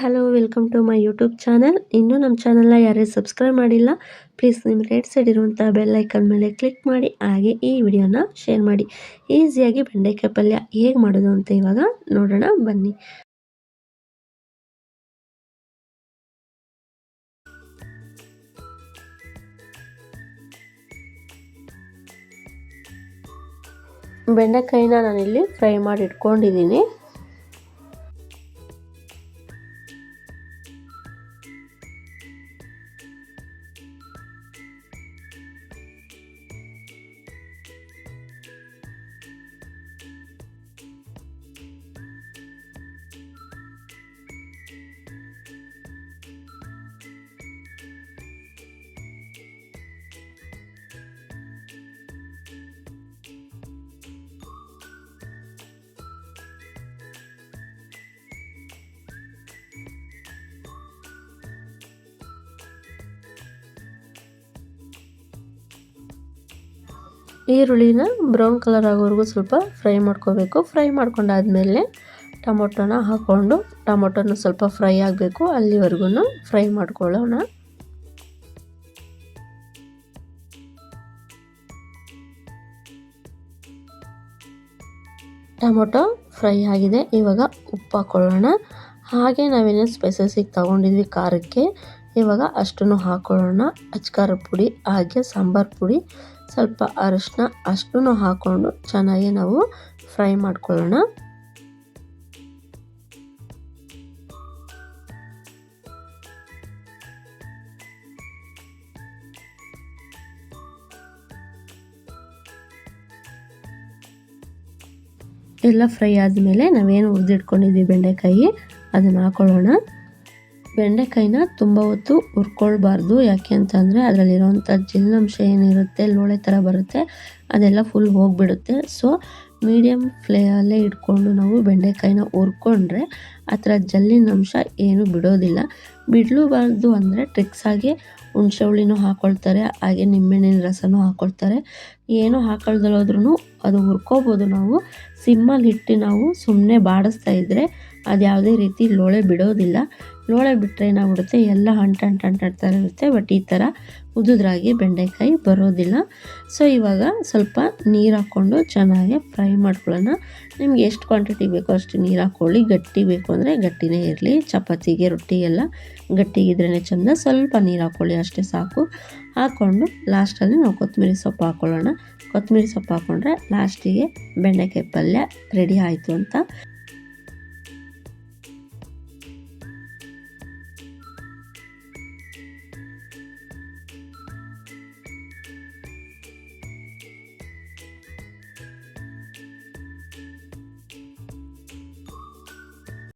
Hello, welcome to my YouTube channel. ಇನ್ನೂ ನಮ್ಮ ಚಾನಲ್ನ ಯಾರೇ ಸಬ್ಸ್ಕ್ರೈಬ್ ಮಾಡಿಲ್ಲ ಪ್ಲೀಸ್ ನಿಮ್ಮ ರೈಟ್ ಸೈಡ್ ಇರುವಂಥ ಬೆಲ್ಲೈಕನ್ ಮೇಲೆ ಕ್ಲಿಕ್ ಮಾಡಿ, ಹಾಗೆ ಈ ವಿಡಿಯೋನ ಶೇರ್ ಮಾಡಿ. ಈಸಿಯಾಗಿ ಬೆಂಡೆಕಾಯಿ ಪಲ್ಯ ಹೇಗೆ ಮಾಡೋದು ಅಂತ ಇವಾಗ ನೋಡೋಣ, ಬನ್ನಿ. ಬೆಂಡೆಕಾಯಿನ ನಾನಿಲ್ಲಿ ಫ್ರೈ ಮಾಡಿ ಇಟ್ಕೊಂಡಿದ್ದೀನಿ. ಈರುಳ್ಳಿನ ಬ್ರೌನ್ ಕಲರ್ ಆಗೋವರೆಗೂ ಸ್ವಲ್ಪ ಫ್ರೈ ಮಾಡ್ಕೋಬೇಕು. ಫ್ರೈ ಮಾಡ್ಕೊಂಡಾದ್ಮೇಲೆ ಟೊಮೊಟೊನ ಹಾಕ್ಕೊಂಡು ಟೊಮೊಟೊನ ಸ್ವಲ್ಪ ಫ್ರೈ ಆಗಬೇಕು. ಅಲ್ಲಿವರೆಗೂ ಫ್ರೈ ಮಾಡ್ಕೊಳ್ಳೋಣ. ಟೊಮೊಟೊ ಫ್ರೈ ಆಗಿದೆ. ಇವಾಗ ಉಪ್ಪು ಹಾಕ್ಕೊಳ್ಳೋಣ ಹಾಗೆ ನಾವೇನು ಸ್ಪೈಸಸಿಗೆ ತೊಗೊಂಡಿದ್ವಿ ಖಾರಕ್ಕೆ, ಇವಾಗ ಅಷ್ಟನ್ನು ಹಾಕ್ಕೊಳ್ಳೋಣ ಅಚ್ಕಾರ ಪುಡಿ, ಹಾಗೆ ಸಾಂಬಾರು ಪುಡಿ, ಸ್ವಲ್ಪ ಅರಶಿನ ಅಷ್ಟನ್ನು ಹಾಕ್ಕೊಂಡು ಚೆನ್ನಾಗಿ ನಾವು ಫ್ರೈ ಮಾಡ್ಕೊಳ್ಳೋಣ. ಎಲ್ಲ ಫ್ರೈ ಆದಮೇಲೆ ನಾವೇನು ಉರಿದಿಟ್ಕೊಂಡಿದ್ವಿ ಬೆಂಡೆಕಾಯಿ ಅದನ್ನು ಹಾಕೊಳ್ಳೋಣ. ಬೆಂಡೆಕಾಯಿನ ತುಂಬ ಹೊತ್ತು ಹುರ್ಕೊಳ್ಬಾರ್ದು. ಯಾಕೆ ಅಂತಂದರೆ ಅದರಲ್ಲಿರೋವಂಥ ಜಿಲ್ಲಾಂಶ ಏನಿರುತ್ತೆ ಲೋಳೆ ಥರ ಬರುತ್ತೆ. ಅದೆಲ್ಲ ಫುಲ್ ಹೋಗಿಬಿಡುತ್ತೆ. ಸೊ ಮೀಡಿಯಮ್ ಫ್ಲೇಯಲ್ಲೇ ಇಟ್ಕೊಂಡು ನಾವು ಬೆಂಡೆಕಾಯಿನ ಹುರ್ಕೊಂಡ್ರೆ ಆ ಥರ ಜಲ್ಲಿನ ಅಂಶ ಏನು ಬಿಡೋದಿಲ್ಲ. ಬಿಡಲೂಬಾರ್ದು ಅಂದರೆ ಟ್ರಿಕ್ಸಾಗಿ ಹುಣಸೆ ಹುಳಿನೂ ಹಾಕ್ಕೊಳ್ತಾರೆ ಹಾಗೆ ನಿಂಬೆಣ್ಣಿನ ರಸನೂ ಹಾಕ್ಕೊಳ್ತಾರೆ ಏನು ಹಾಕೊಳ್ದಲ್ಲೋದ್ರೂ ಅದು ಹುರ್ಕೋಬೋದು ನಾವು. ಸಿಮ್ಮಲ್ಲಿ ಇಟ್ಟು ನಾವು ಸುಮ್ಮನೆ ಬಾಡಿಸ್ತಾ ಇದ್ದರೆ ಅದು ಯಾವುದೇ ರೀತಿ ಲೋಳೆ ಬಿಡೋದಿಲ್ಲ. ಲೋಳೆ ಬಿಟ್ಟರೆ ಏನಾಗ್ಬಿಡುತ್ತೆ? ಎಲ್ಲ ಹಂಟ ಹಂಟ ಇರುತ್ತೆ. ಬಟ್ ಈ ಥರ ಉದುದ್ರಾಗಿ ಬೆಂಡೆಕಾಯಿ ಬರೋದಿಲ್ಲ. ಸೊ ಇವಾಗ ಸ್ವಲ್ಪ ನೀರು ಹಾಕ್ಕೊಂಡು ಚೆನ್ನಾಗಿ ಫ್ರೈ ಮಾಡ್ಕೊಳ್ಳೋಣ. ನಿಮ್ಗೆ ಎಷ್ಟು ಕ್ವಾಂಟಿಟಿ ಬೇಕೋ ಅಷ್ಟು ನೀರು ಹಾಕ್ಕೊಳ್ಳಿ. ಗಟ್ಟಿ ಬೇಕು ಅಂದರೆ ಗಟ್ಟಿನೇ ಇರಲಿ. ಚಪಾತಿಗೆ ರೊಟ್ಟಿಗೆಲ್ಲ ಗಟ್ಟಿಗಿದ್ರೇ ಚೆಂದ. ಸ್ವಲ್ಪ ನೀರು ಹಾಕ್ಕೊಳ್ಳಿ, ಅಷ್ಟೇ ಸಾಕು. ಹಾಕ್ಕೊಂಡು ಲಾಸ್ಟಲ್ಲಿ ನಾವು ಕೊತ್ತಂಬರಿ ಸೊಪ್ಪು ಹಾಕ್ಕೊಳ್ಳೋಣ. ಕೊತ್ತಂಬರಿ ಸೊಪ್ಪು ಹಾಕ್ಕೊಂಡ್ರೆ ಲಾಸ್ಟಿಗೆ ಬೆಂಡೆಕಾಯಿ ಪಲ್ಯ ರೆಡಿ ಆಯಿತು ಅಂತ.